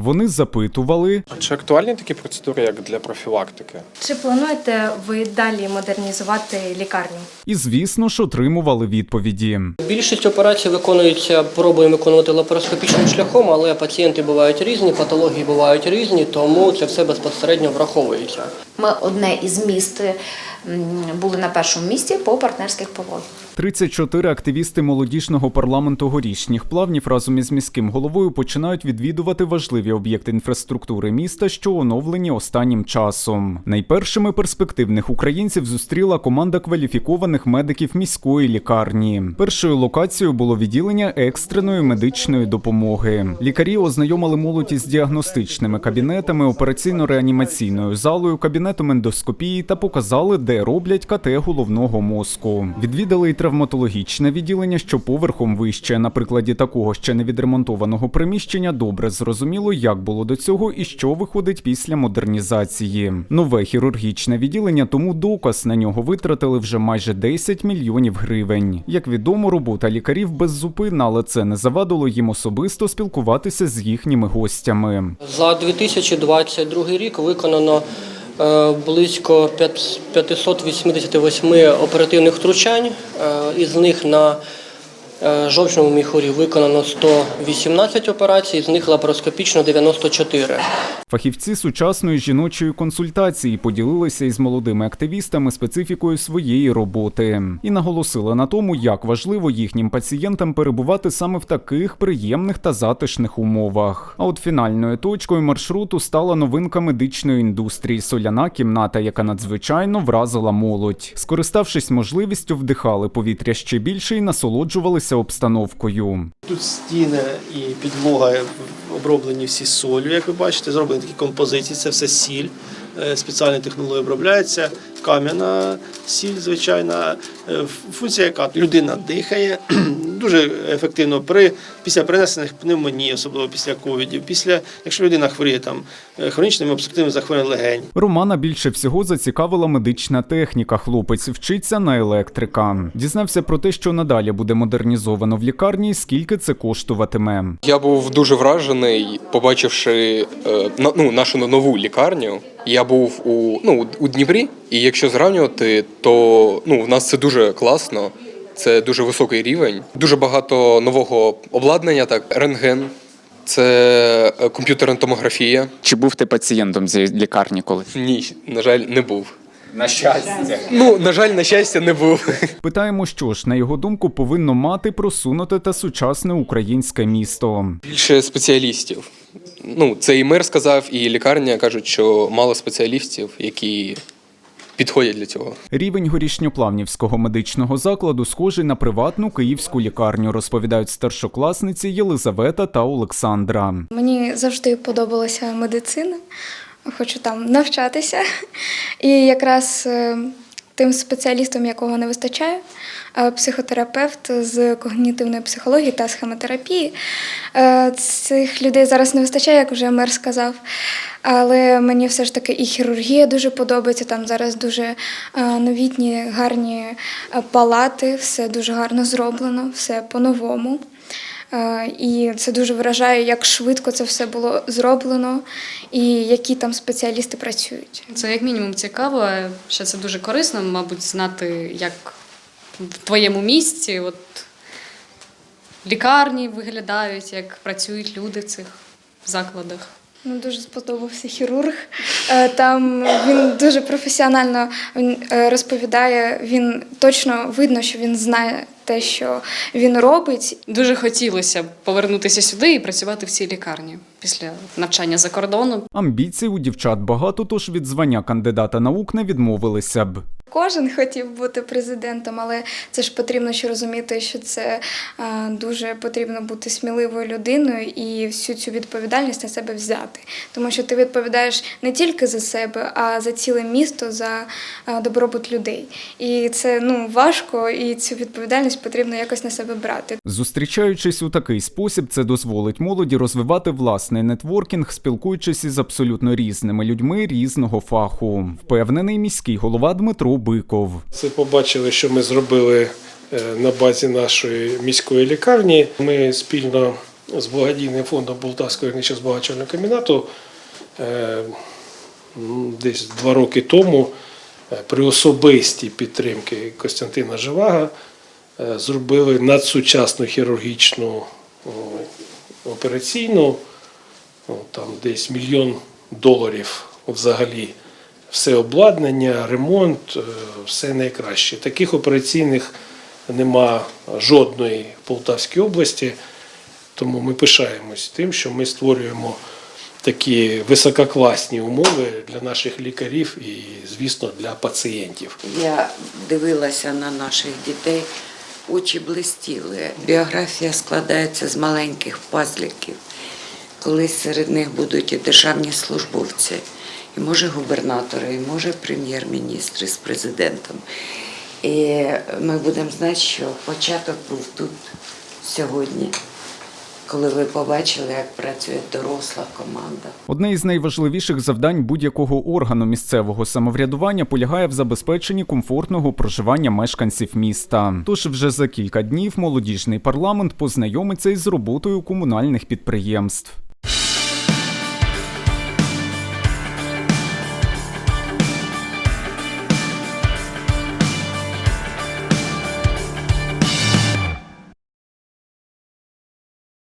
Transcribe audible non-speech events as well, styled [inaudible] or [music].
Вони запитували, А чи актуальні такі процедури, як для профілактики? Чи плануєте ви далі модернізувати лікарню? і звісно ж отримували відповіді. Більшість операцій виконується, пробуємо виконувати лапароскопічним шляхом, але пацієнти бувають різні, патології бувають різні, тому це все безпосередньо враховується. Ми одне із міст були на першому місці по партнерських пологах. 34 активісти молодіжного парламенту горішніх плавнів разом із міським головою починають відвідувати важливі об'єкти інфраструктури міста, що оновлені останнім часом. Найпершими перспективних українців зустріла команда кваліфікованих медиків міської лікарні. Першою локацією було відділення екстреної медичної допомоги. Лікарі ознайомили молодь із діагностичними кабінетами, операційно-реанімаційною залою, кабінетом ендоскопії та показали, де роблять КТ головного мозку. Відвідали й травматологічне відділення, що поверхом вище. На прикладі такого ще не відремонтованого приміщення добре зрозуміло, як було до цього і що виходить після модернізації. Нове хірургічне відділення, тому доказ на нього витратили вже майже 10 мільйонів гривень. Як відомо, робота лікарів беззупинна, але це не завадило їм особисто спілкуватися з їхніми гостями. За 2022 рік виконано близько п'ят- 588 оперативних втручань, е, із них на е, жовчному міхурі виконано 118 операцій, з них лапароскопічно 94. Фахівці сучасної жіночої консультації поділилися із молодими активістами специфікою своєї роботи і наголосили на тому, як важливо їхнім пацієнтам перебувати саме в таких приємних та затишних умовах. А от фінальною точкою маршруту стала новинка медичної індустрії соляна кімната, яка надзвичайно вразила молодь. Скориставшись можливістю, вдихали повітря ще більше і насолоджувалися обстановкою. Тут стіни і підлога оброблені всі солью, як ви бачите, зроблені такі композиції, це все сіль. Е, Спеціальна технологія обробляється, кам'яна сіль, звичайна. Е, Функція, яка людина дихає [clears throat] дуже ефективно при після перенесених пневмоній, особливо після ковідів, після якщо людина хворіє там е, хронічними обструктивними захворюваннями легень. Романа більше всього зацікавила медична техніка. Хлопець вчиться на електрика. Дізнався про те, що надалі буде модернізовано в лікарні, скільки це коштуватиме. Я був дуже вражений, побачивши е, ну, нашу нову лікарню. Я був у, ну, у Дніпрі, і якщо зрівнювати, то ну, в нас це дуже класно. Це дуже високий рівень. Дуже багато нового обладнання, так, рентген, це е, комп'ютерна томографія. Чи був ти пацієнтом цієї лікарні колись? Ні, на жаль, не був. На щастя. Ну, на жаль, на щастя, не був. [laughs] Питаємо, що ж на його думку повинно мати просунуте та сучасне українське місто. Більше спеціалістів. Ну, це і мер сказав, і лікарня кажуть, що мало спеціалістів, які підходять для цього. Рівень горішньоплавнівського медичного закладу схожий на приватну київську лікарню, розповідають старшокласниці Єлизавета та Олександра. Мені завжди подобалася медицина, хочу там навчатися. І якраз е, тим спеціалістом, якого не вистачає, е, психотерапевт з когнітивної психології та схемотерапії. Е, Цих людей зараз не вистачає, як вже мер сказав. Але мені все ж таки і хірургія дуже подобається. Там зараз дуже е, новітні, гарні палати, все дуже гарно зроблено, все по-новому. Е, І це дуже вражає, як швидко це все було зроблено і які там спеціалісти працюють. Це як мінімум цікаво. Ще це дуже корисно, мабуть, знати, як в твоєму місці от, лікарні виглядають, як працюють люди в цих закладах. Ну, дуже сподобався хірург. Е, Там він дуже професіонально е, розповідає. Він точно видно, що він знає те, що він робить, Дуже хотілося б повернутися сюди і працювати в цій лікарні після навчання за кордоном. Амбіцій у дівчат багато, тож від звання кандидата наук не відмовилися б. Кожен хотів бути президентом, але це ж потрібно ще розуміти, що це е, дуже потрібно бути сміливою людиною і всю цю відповідальність на себе взяти. Тому що ти відповідаєш не тільки за себе, а за ціле місто, за е, добробут людей. І це ну важко, і цю відповідальність потрібно якось на себе брати. Зустрічаючись у такий спосіб, це дозволить молоді розвивати власний нетворкінг, спілкуючись із абсолютно різними людьми різного фаху. Впевнений міський голова Дмитро Биков. Це побачили, що ми зробили е, на базі нашої міської лікарні. Ми спільно з благодійним фондом Полтавського гірничо збагачувального комбінату е, десь два роки тому е, при особистій підтримки Костянтина Живага зробили надсучасну хірургічну операційну, там десь мільйон доларів взагалі. Все обладнання, ремонт, е, все найкраще. Таких операційних нема жодної в Полтавській області. Тому ми пишаємось тим, що ми створюємо такі висококласні умови для наших лікарів і, звісно, для пацієнтів. Я дивилася на наших дітей, очі блистіли. Біографія складається з маленьких пазліків. Колись серед них будуть і державні службовці, і може губернатори, і може прем'єр-міністри з президентом. І ми будемо знати, що початок був тут сьогодні, коли ви побачили, як працює доросла команда. Одне із найважливіших завдань будь-якого органу місцевого самоврядування полягає в забезпеченні комфортного проживання мешканців міста. Тож вже за кілька днів молодіжний парламент познайомиться із роботою комунальних підприємств.